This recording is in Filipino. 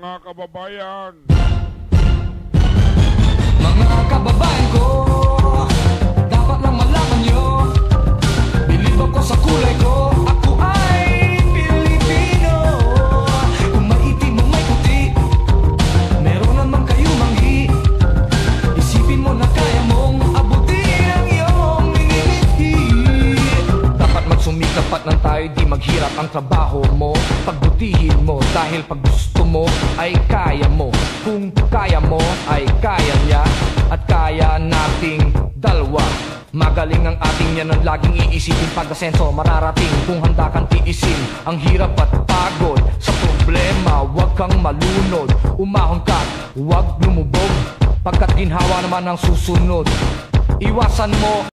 mga kababayan. Mga kababayan ko Dapat lang malaman nyo. Bilib ako sa kulay ko. Ako ay Pilipino. Kung maitim o Meron naman kayo manghi. Isipin mo na kaya mong abutin ang iyong minimithi Dapat magsumikap at nang tayo di maghirap ang trabaho mo Pagbutihin mo dahil pag gusto mo ay kaya mo. Kung kaya mo ay kaya niya At kaya nating dalawa. Magaling ang ating yan ang laging iisipin Pag mararating. Kung handa kang tiisin Ang hirap at pagod sa problema Huwag kang malunod. Umahon ka, huwag lumubog. Pagkat ginhawa naman ang susunod Iwasan mo